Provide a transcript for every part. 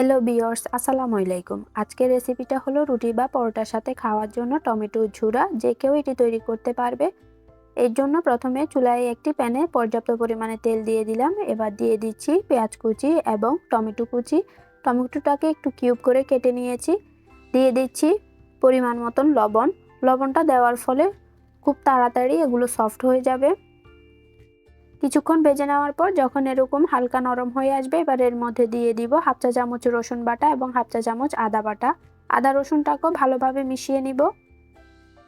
Hello বিয়র্স আসসালামু আলাইকুম। আজকের রেসিপিটা হলো রুটি বা পরোটার সাথে খাওয়ার জন্য টমেটো ঝুরা, যে কেউ এটি তৈরি করতে পারবে। এর জন্য প্রথমে চুলায় একটি প্যানে পর্যাপ্ত পরিমাণে তেল দিয়ে দিলাম। এবার দিয়ে দিচ্ছি পেঁয়াজ কুচি এবং টমেটো কুচি। টমেটোটাকে একটু কিউব করে কেটে নিয়েছি। দিয়ে দিচ্ছি পরিমাণ মতন লবণ। লবণটা দেওয়ার ফলে খুব তাড়াতাড়ি এগুলো সফট হয়ে যাবে। কিছুক্ষণ ভেজে নেওয়ার পর যখন এরকম হালকা নরম হয়ে আসবে, এবার এর মধ্যে দিয়ে দিব হাফ চা চামচ রসুন বাটা এবং হাফ চা চামচ আদা বাটা। আদা রসুনটাকেও ভালোভাবে মিশিয়ে নিব।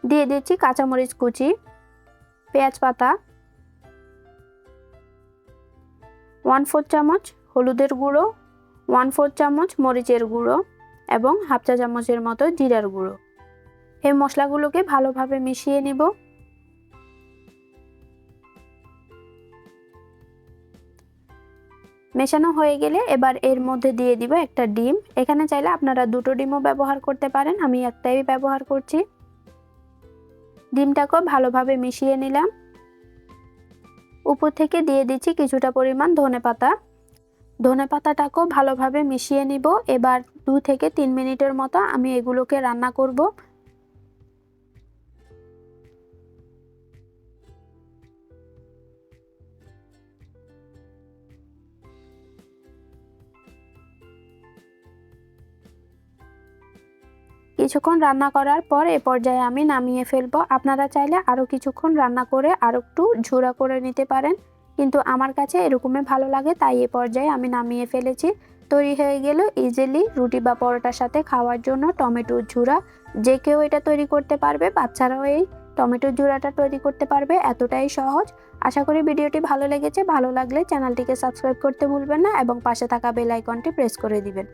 দিয়ে দিচ্ছি কাঁচামরিচ কুচি, পেঁয়াজ পাতা, ওয়ান ফোর চামচ হলুদের গুঁড়ো, ওয়ান ফোর চামচ মরিচের গুঁড়ো এবং হাফ চা চামচের মতো জিরার গুঁড়ো। এই মশলাগুলোকে ভালোভাবে মিশিয়ে নিব। মেশানো হয়ে গেলে এবার এর মধ্যে দিয়ে দিব একটা ডিম। এখানে চাইলে আপনারা দুটো ডিমও ব্যবহার করতে পারেন, আমি একটাই ব্যবহার করছি। ডিমটাকেও ভালোভাবে মিশিয়ে নিলাম। উপর থেকে দিয়ে দিচ্ছি কিছুটা পরিমাণ ধনে পাতা। ধনে পাতাটাকেও ভালোভাবে মিশিয়ে নিব। এবার দু থেকে তিন মিনিটের মতো আমি এগুলোকে রান্না করব। কিছুক্ষণ রান্না করার পর এ পর্যায়ে আমি নামিয়ে ফেলব। আপনারা চাইলে আরও কিছুক্ষণ রান্না করে আরও একটু ঝুরা করে নিতে পারেন। কিন্তু আমার কাছে এরকমই ভালো লাগে, তাই এ পর্যায়ে আমি নামিয়ে ফেলেছি। তৈরি হয়ে গেল ইজিলি রুটি বা পরোটার সাথে খাওয়ার জন্য টমেটো ঝুরা যে কেউ এটা তৈরি করতে পারবে, বাচ্চারাও এই টমেটো ঝুরাটা তৈরি করতে পারবে, এতটাই সহজ। আশা করি ভিডিওটি ভালো লেগেছে। ভালো লাগলে চ্যানেলটিকে সাবস্ক্রাইব করতে ভুলবেন না এবং পাশে থাকা বেল আইকনটি প্রেস করে দিবেন।